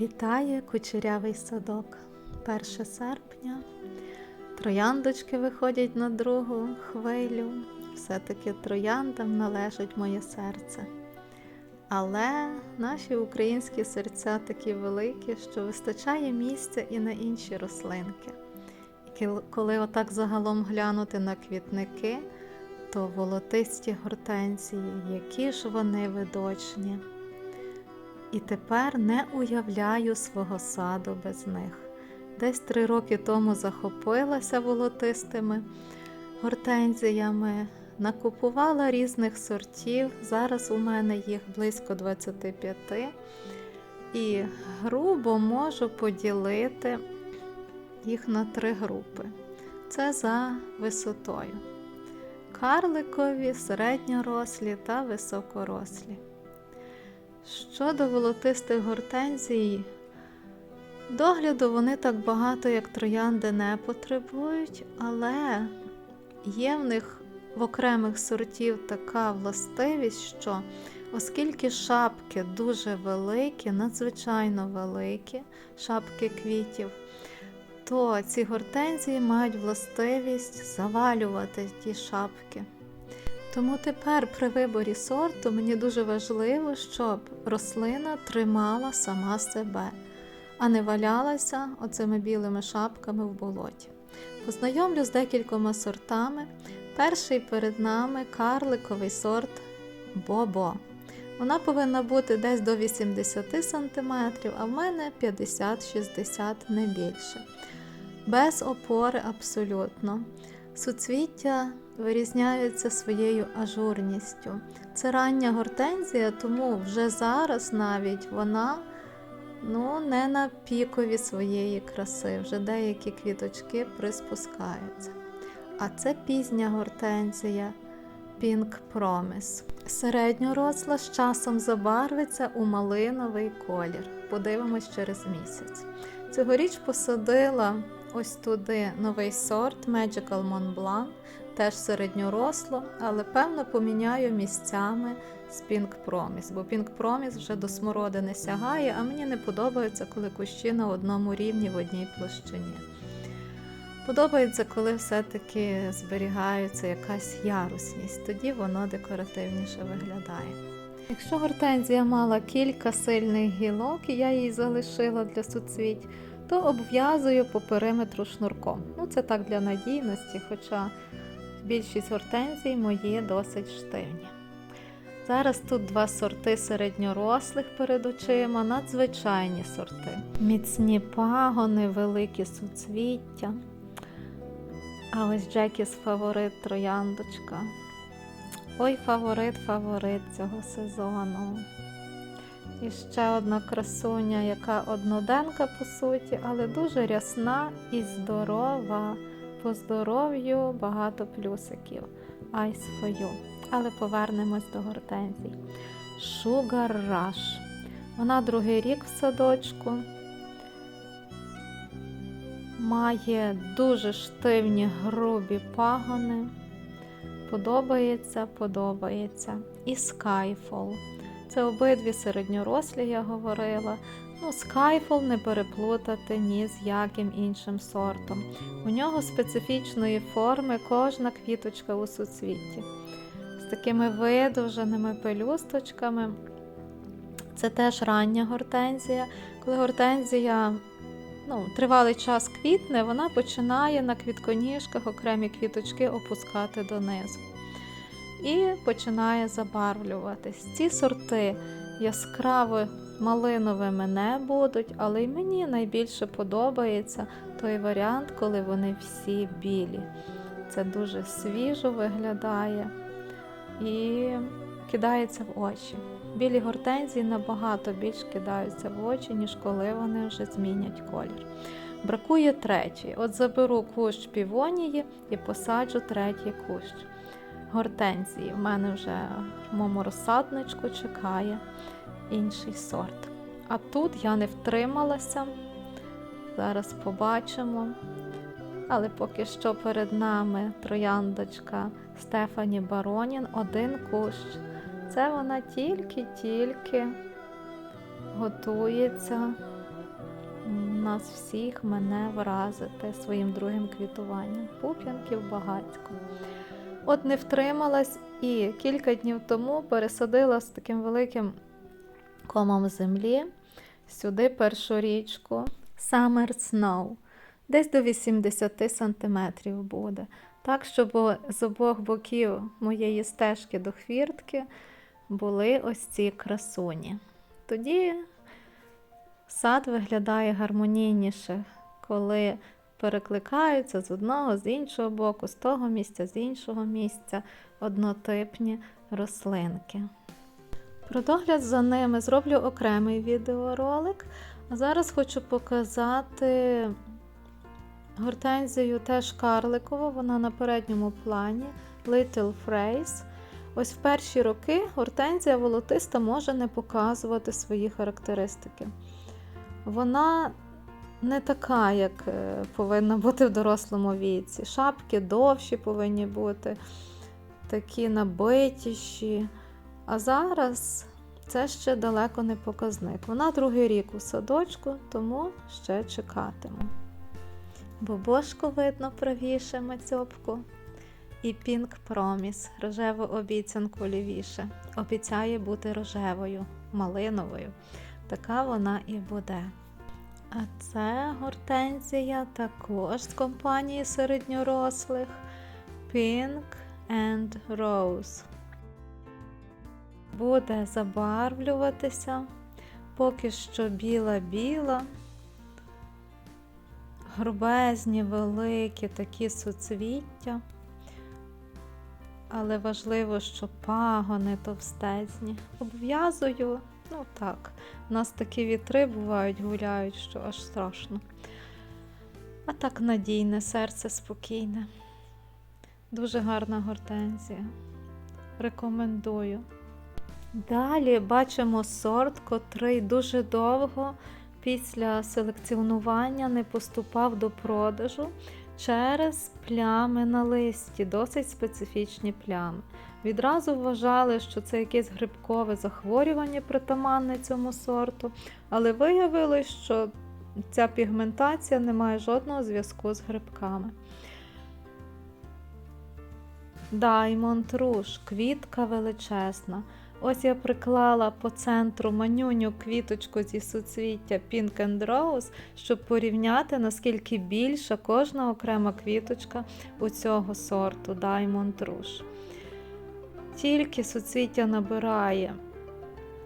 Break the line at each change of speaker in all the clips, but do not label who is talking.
Вітає кучерявий садок. 1 серпня. Трояндочки виходять на другу хвилю. Все-таки трояндам належить моє серце. Але наші українські серця такі великі, що вистачає місця і на інші рослинки. І коли отак загалом глянути на квітники, то волотисті гортензії, які ж вони видочні. І тепер не уявляю свого саду без них. Десь три роки тому захопилася волотистими гортензіями, накупувала різних сортів. Зараз у мене їх близько 25. І грубо можу поділити їх на три групи. Це за висотою. Карликові, середньорослі та високорослі. Щодо волотистих гортензій, догляду вони так багато, як троянди, не потребують, але є в них в окремих сортів така властивість, що оскільки шапки дуже великі, надзвичайно великі, шапки квітів, то ці гортензії мають властивість завалювати ті шапки. Тому тепер при виборі сорту мені дуже важливо, щоб рослина тримала сама себе, а не валялася оцими білими шапками в болоті. Познайомлю з декількома сортами. Перший перед нами карликовий сорт Бобо. Вона повинна бути десь до 80 см, а в мене 50-60 не більше. Без опори абсолютно. Суцвіття вирізняються своєю ажурністю. Це рання гортензія, тому вже зараз навіть вона ну, не на пікові своєї краси, вже деякі квіточки приспускаються. А це пізня гортензія Pink Promise. Середньоросла з часом забарвиться у малиновий колір. Подивимось через місяць. Цьогоріч посадила ось туди новий сорт Magical Mont Blanc, теж середньоросло, але певно поміняю місцями з Pink Promise, бо Pink Promise вже до смородини сягає, а мені не подобається, коли кущі на одному рівні в одній площині. Подобається, коли все-таки зберігається якась ярусність, тоді воно декоративніше виглядає. Якщо гортензія мала кілька сильних гілок, і я її залишила для суцвіть, то обв'язую по периметру шнурком. Ну, це так для надійності, хоча більшість гортензій мої досить штивні. Зараз тут два сорти середньорослих перед очима, надзвичайні сорти. Міцні пагони, великі суцвіття. А ось Джекіс фаворит трояндочка. Ой, фаворит, фаворит цього сезону. І ще одна красуня, яка одноденка по суті, але дуже рясна і здорова. По здоров'ю багато плюсиків. Айс фою. Але повернемось до гортензій. Sugar Rush. Вона другий рік в садочку. Має дуже штивні грубі пагони. Подобається, подобається. І Skyfall. Це обидві середньорослі, я говорила. Ну, Skyfall не переплутати ні з яким іншим сортом. У нього специфічної форми кожна квіточка у суцвітті. З такими видовженими пелюсточками. Це теж рання гортензія. Коли гортензія ну, тривалий час квітне, вона починає на квітконіжках окремі квіточки опускати донизу. І починає забарвлюватись. Ці сорти яскраво малиновими не будуть, але й мені найбільше подобається той варіант, коли вони всі білі. Це дуже свіжо виглядає і кидається в очі. Білі гортензії набагато більш кидаються в очі, ніж коли вони вже змінять колір. Бракує третій. От заберу кущ півонії і посаджу третій кущ. Гортензії. В мене вже в моєму розсадничку чекає інший сорт. А тут я не втрималася. Зараз побачимо. Але поки що перед нами трояндочка Стефані Баронін, один кущ. Це вона тільки-тільки готується нас всіх мене вразити своїм другим квітуванням. Пуп'янків багатько. От не втрималась і кілька днів тому пересадила з таким великим комом землі сюди першу річку Summer Snow. Десь до 80 сантиметрів буде. Так, щоб з обох боків моєї стежки до хвіртки були ось ці красуні. Тоді сад виглядає гармонійніше, коли перекликаються з одного, з іншого боку, з того місця, з іншого місця однотипні рослинки. Про догляд за ними зроблю окремий відеоролик. А зараз хочу показати гортензію теж карликову, вона на передньому плані Little Phrase. Ось в перші роки гортензія волотиста може не показувати свої характеристики. Вона не така, як е, повинна бути в дорослому віці. Шапки довші повинні бути, такі набитіші. А зараз це ще далеко не показник. Вона другий рік у садочку, тому ще чекатиму. Бобошку видно правіше мацьопку. І Pink Promise, рожеву обіцянку лівіше. Обіцяє бути рожевою, малиновою. Така вона і буде. А це гортензія також з компанії середньорослих Pink and Rose. Буде забарвлюватися, поки що біла-біла, грубезні, великі такі суцвіття, але важливо, що пагони товстезні. Обв'язую, ну так, у нас такі вітри бувають, гуляють, що аж страшно. А так надійне, серце спокійне. Дуже гарна гортензія. Рекомендую. Далі бачимо сорт, котрий дуже довго після селекціонування не поступав до продажу через плями на листі, досить специфічні плями. Відразу вважали, що це якесь грибкове захворювання притаманне цьому сорту, але виявилось, що ця пігментація не має жодного зв'язку з грибками. Diamond Rouge, квітка величезна. Ось я приклала по центру манюню квіточку зі суцвіття Pink and Rose, щоб порівняти, наскільки більша кожна окрема квіточка у цього сорту Diamond Rouge. Тільки суцвіття набирає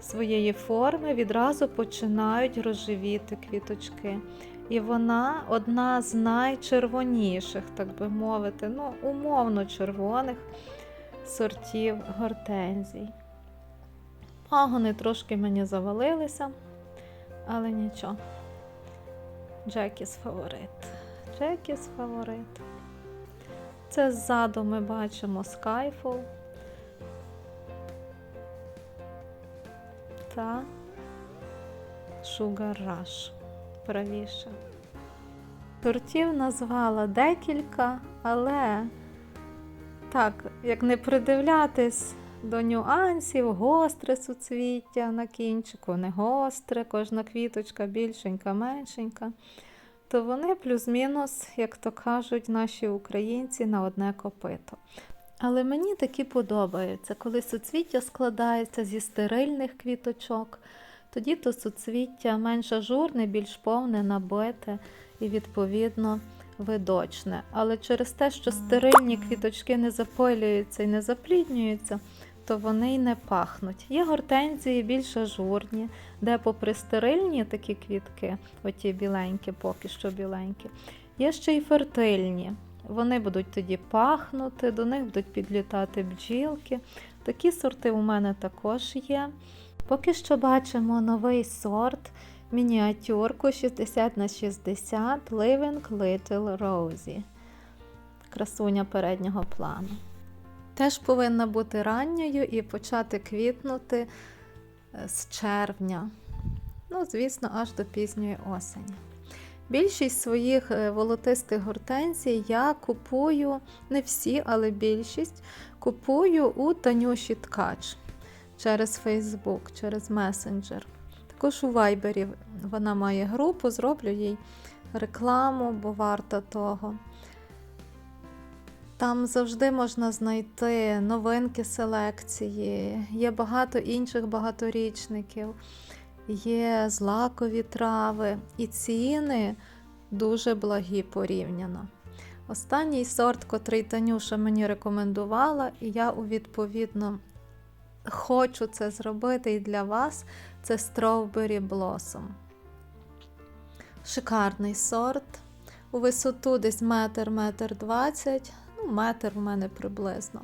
своєї форми, відразу починають розживіти квіточки. І вона одна з найчервоніших, так би мовити, ну, умовно червоних сортів гортензій. Пагони трошки мені завалилися, але нічого. Джекіс фаворит. Джекіс фаворит. Це ззаду ми бачимо Skyfall та Sugar Rush правіше. Сортів назвала декілька, але так, як не придивлятись до нюансів, гостре суцвіття на кінчику, не гостре, кожна квіточка більшенька, меншенька, то вони плюс-мінус, як то кажуть наші українці, на одне копито. Але мені такі подобаються, коли суцвіття складається зі стерильних квіточок, тоді то суцвіття менш ажурне, більш повне, набите і, відповідно, видочне. Але через те, що стерильні квіточки не запилюються і не запліднюються, то вони й не пахнуть. Є гортензії більш ажурні, де, попри стерильні такі квітки, оті біленькі, поки що біленькі, є ще й фертильні. Вони будуть тоді пахнути, до них будуть підлітати бджілки. Такі сорти у мене також є. Поки що бачимо новий сорт, мініатюрку 60 на 60 Living Little Rosie. Красуня переднього плану. Теж повинна бути ранньою і почати квітнути е, з червня. Ну, звісно, аж до пізньої осені. Більшість своїх е, волотистих гортензій я купую, не всі, але більшість купую у Танюші Ткач через Facebook, через месенджер. Також у Вайбері вона має групу, зроблю їй рекламу, бо варто того. Там завжди можна знайти новинки селекції, є багато інших багаторічників, є злакові трави, і ціни дуже благі порівняно. Останній сорт, котрий Танюша мені рекомендувала, і я у відповідно хочу це зробити і для вас, це Strawberry Blossom. Шикарний сорт. У висоту десь метр, метр двадцять, ну, метр в мене приблизно.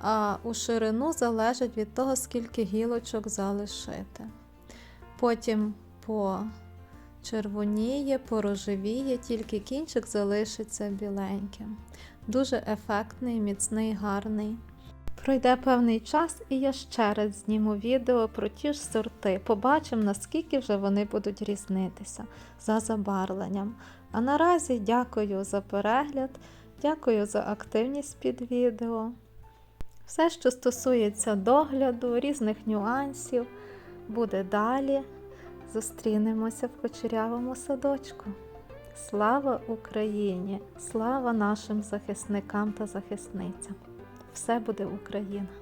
А у ширину залежить від того, скільки гілочок залишити. Потім по червоніє, порожевіє, тільки кінчик залишиться біленьким. Дуже ефектний, міцний, гарний. Пройде певний час, і я ще раз зніму відео про ті ж сорти. Побачимо, наскільки вже вони будуть різнитися за забарвленням. А наразі дякую за перегляд, дякую за активність під відео. Все, що стосується догляду, різних нюансів, буде далі. Зустрінемося в кочерявому садочку. Слава Україні! Слава нашим захисникам та захисницям! Все буде Україна!